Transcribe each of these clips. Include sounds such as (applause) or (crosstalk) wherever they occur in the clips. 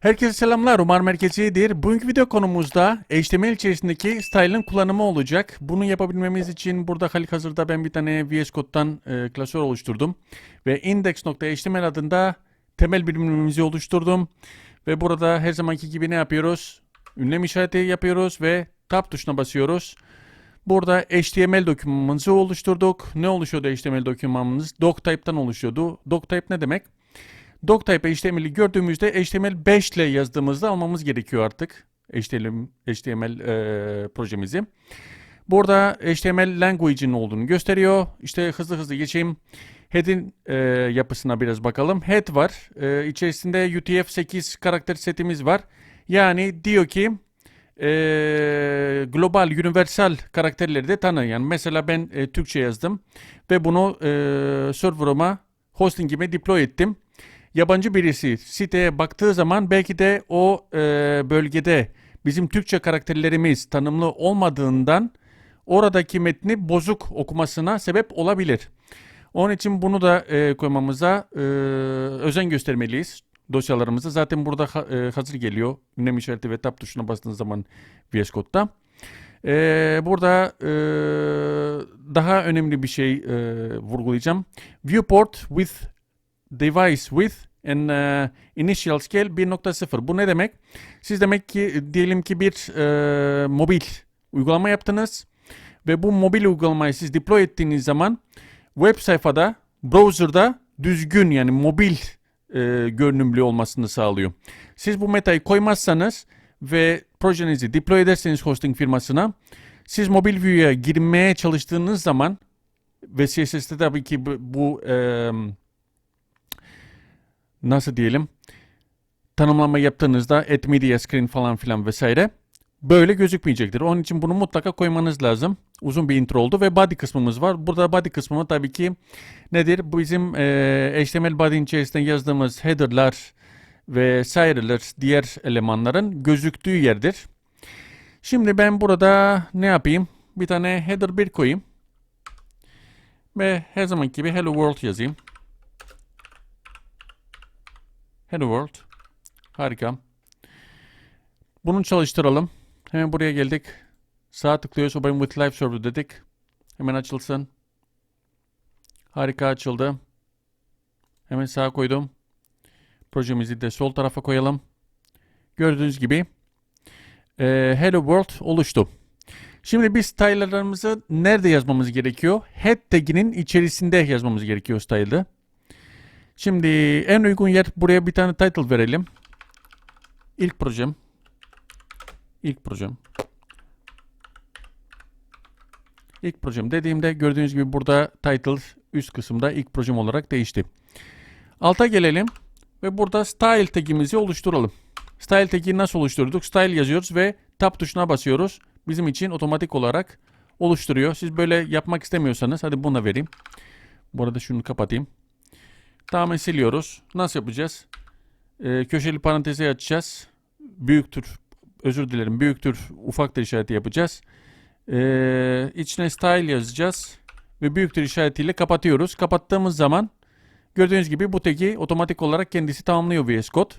Herkese selamlar. Umar Merkezi'dir. Bugünkü video konumuzda HTML içerisindeki style'ın kullanımı olacak. Bunu yapabilmemiz için burada halik hazırda ben bir tane VS Code'dan e, klasör oluşturdum. Ve index.html adında temel birimimizi oluşturdum. Ve burada her zamanki gibi ne yapıyoruz? Ünlem işareti yapıyoruz ve tab tuşuna basıyoruz. Burada HTML dokümanımızı oluşturduk. Ne oluşuyordu HTML dokümanımız? Doctype'dan oluşuyordu. Doctype ne demek? Doctype HTML'i gördüğümüzde HTML5 ile yazdığımızda almamız gerekiyor artık. HTML, HTML e, projemizi. Burada HTML language'in olduğunu gösteriyor. İşte hızlı hızlı geçeyim. Head'in e, yapısına biraz bakalım. Head var. E, içerisinde UTF-8 karakter setimiz var. Yani diyor ki e, global, universal karakterleri de tanı. Yani mesela ben e, Türkçe yazdım ve bunu e, server'ıma, hostingime deploy ettim yabancı birisi siteye baktığı zaman belki de o e, bölgede bizim Türkçe karakterlerimiz tanımlı olmadığından oradaki metni bozuk okumasına sebep olabilir. Onun için bunu da e, koymamıza e, özen göstermeliyiz dosyalarımızı. Zaten burada ha- e, hazır geliyor. Ünlem işareti ve tab tuşuna bastığınız zaman VS Code'da. E, burada e, daha önemli bir şey e, vurgulayacağım. Viewport with device width and uh, initial scale 1.0. Bu ne demek? Siz demek ki diyelim ki bir e, mobil uygulama yaptınız ve bu mobil uygulamayı siz deploy ettiğiniz zaman web sayfada, browser'da düzgün yani mobil e, görünümlü olmasını sağlıyor. Siz bu metayı koymazsanız ve projenizi deploy ederseniz hosting firmasına siz mobil view'ya girmeye çalıştığınız zaman ve CSS'de tabii ki bu, bu e, nasıl diyelim tanımlama yaptığınızda et media screen falan filan vesaire böyle gözükmeyecektir. Onun için bunu mutlaka koymanız lazım. Uzun bir intro oldu ve body kısmımız var. Burada body kısmı tabii ki nedir? Bizim e, HTML body'nin içerisinde yazdığımız header'lar ve vesaireler diğer elemanların gözüktüğü yerdir. Şimdi ben burada ne yapayım? Bir tane header 1 koyayım. Ve her zaman gibi hello world yazayım. Hello World. Harika. Bunu çalıştıralım. Hemen buraya geldik. Sağ tıklıyoruz. Open with Live Server dedik. Hemen açılsın. Harika açıldı. Hemen sağa koydum. Projemizi de sol tarafa koyalım. Gördüğünüz gibi e, Hello World oluştu. Şimdi biz style'larımızı nerede yazmamız gerekiyor? Head taginin içerisinde yazmamız gerekiyor style'ı. Şimdi en uygun yer buraya bir tane title verelim. İlk projem. İlk projem. İlk projem dediğimde gördüğünüz gibi burada title üst kısımda ilk projem olarak değişti. Alta gelelim ve burada style tagimizi oluşturalım. Style tagi nasıl oluşturduk? Style yazıyoruz ve tab tuşuna basıyoruz. Bizim için otomatik olarak oluşturuyor. Siz böyle yapmak istemiyorsanız hadi bunu da vereyim. Bu arada şunu kapatayım. Tamamen siliyoruz. Nasıl yapacağız? Ee, köşeli parantezi açacağız. Büyüktür, özür dilerim büyüktür, ufaktır işareti yapacağız. Ee, içine style yazacağız. Ve büyüktür işaretiyle kapatıyoruz. Kapattığımız zaman gördüğünüz gibi bu tagi otomatik olarak kendisi tamamlıyor VS Code.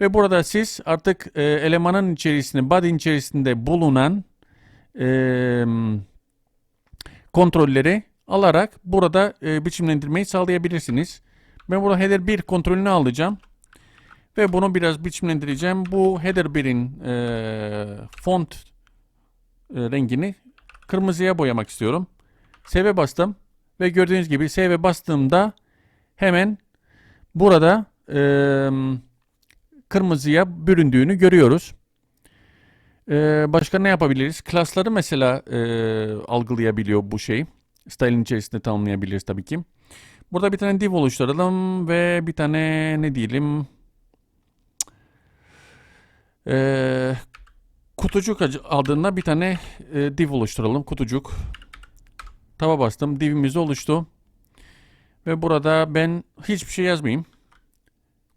Ve burada siz artık e, elemanın içerisinde, body'nin içerisinde bulunan e, kontrolleri alarak burada e, biçimlendirmeyi sağlayabilirsiniz. Ben burada header 1 kontrolünü alacağım. Ve bunu biraz biçimlendireceğim. Bu header 1'in e, font e, rengini kırmızıya boyamak istiyorum. Save bastım. Ve gördüğünüz gibi save bastığımda hemen burada e, kırmızıya büründüğünü görüyoruz. E, başka ne yapabiliriz? Klasları mesela e, algılayabiliyor bu şey. Style'in içerisinde tanımlayabiliriz tabii ki. Burada bir tane div oluşturalım ve bir tane ne diyelim ee, kutucuk adında bir tane e, div oluşturalım. Kutucuk. Taba bastım. Divimiz oluştu. Ve burada ben hiçbir şey yazmayayım.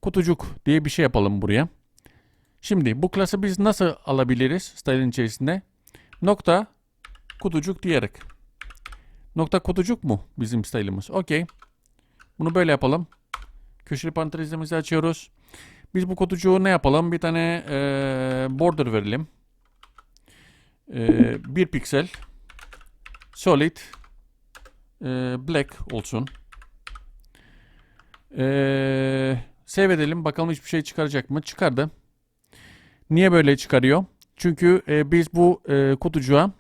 Kutucuk diye bir şey yapalım buraya. Şimdi bu klası biz nasıl alabiliriz style'in içerisinde? Nokta kutucuk diyerek. Nokta kutucuk mu bizim style'ımız? Okey. Bunu böyle yapalım. Köşeli parantezimizi açıyoruz. Biz bu kutucuğu ne yapalım? Bir tane e, border verelim. E, bir piksel. Solid. e, black olsun. E, save edelim. Bakalım hiçbir şey çıkaracak mı? Çıkardı. Niye böyle çıkarıyor? Çünkü e, biz bu e, kutucuğa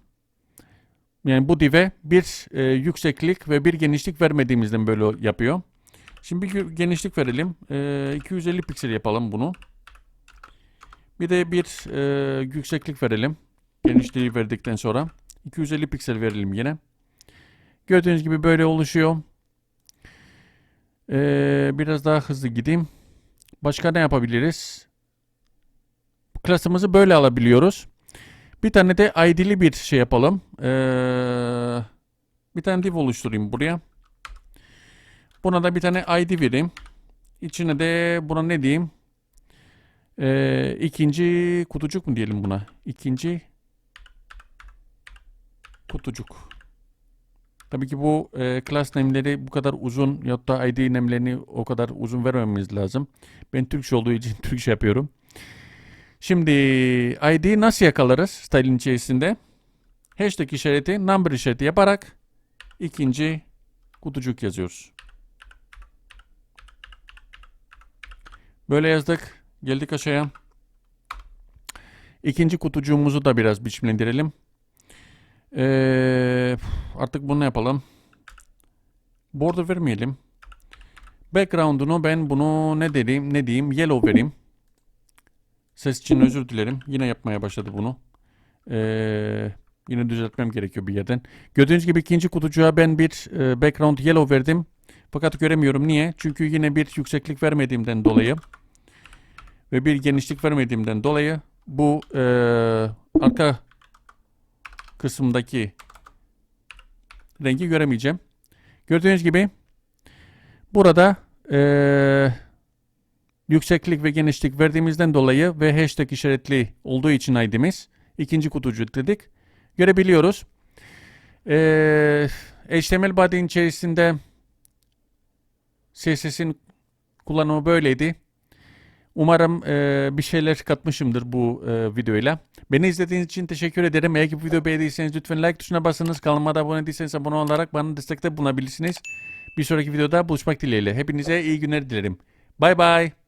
yani bu dive bir e, yükseklik ve bir genişlik vermediğimizden böyle yapıyor. Şimdi bir genişlik verelim. E, 250 piksel yapalım bunu. Bir de bir e, yükseklik verelim. Genişliği verdikten sonra. 250 piksel verelim yine. Gördüğünüz gibi böyle oluşuyor. E, biraz daha hızlı gideyim. Başka ne yapabiliriz? Klasımızı böyle alabiliyoruz. Bir tane de ID'li bir şey yapalım. Ee, bir tane div oluşturayım buraya. Buna da bir tane ID vereyim. İçine de buna ne diyeyim? Ee, ikinci kutucuk mu diyelim buna? İkinci kutucuk. Tabii ki bu e, class name'leri bu kadar uzun ya da ID name'lerini o kadar uzun vermemiz lazım. Ben Türkçe olduğu için (laughs) Türkçe yapıyorum. Şimdi ID'yi nasıl yakalarız style'in içerisinde? Hashtag işareti, number işareti yaparak ikinci kutucuk yazıyoruz. Böyle yazdık. Geldik aşağıya. İkinci kutucuğumuzu da biraz biçimlendirelim. Ee, artık bunu yapalım. Border vermeyelim. Background'unu ben bunu ne diyeyim, ne diyeyim? Yellow vereyim. Ses için özür dilerim. Yine yapmaya başladı bunu. Ee, yine düzeltmem gerekiyor bir yerden. Gördüğünüz gibi ikinci kutucuğa ben bir e, background yellow verdim. Fakat göremiyorum. Niye? Çünkü yine bir yükseklik vermediğimden dolayı ve bir genişlik vermediğimden dolayı bu e, arka kısımdaki rengi göremeyeceğim. Gördüğünüz gibi burada eee yükseklik ve genişlik verdiğimizden dolayı ve hashtag işaretli olduğu için ID'miz ikinci kutucu dedik. Görebiliyoruz. Ee, HTML body'nin içerisinde CSS'in kullanımı böyleydi. Umarım e, bir şeyler katmışımdır bu e, videoyla. Beni izlediğiniz için teşekkür ederim. Eğer ki bu videoyu beğendiyseniz lütfen like tuşuna basınız. Kanalıma da abone değilseniz abone olarak bana destekte bulunabilirsiniz. Bir sonraki videoda buluşmak dileğiyle. Hepinize iyi günler dilerim. Bay bay.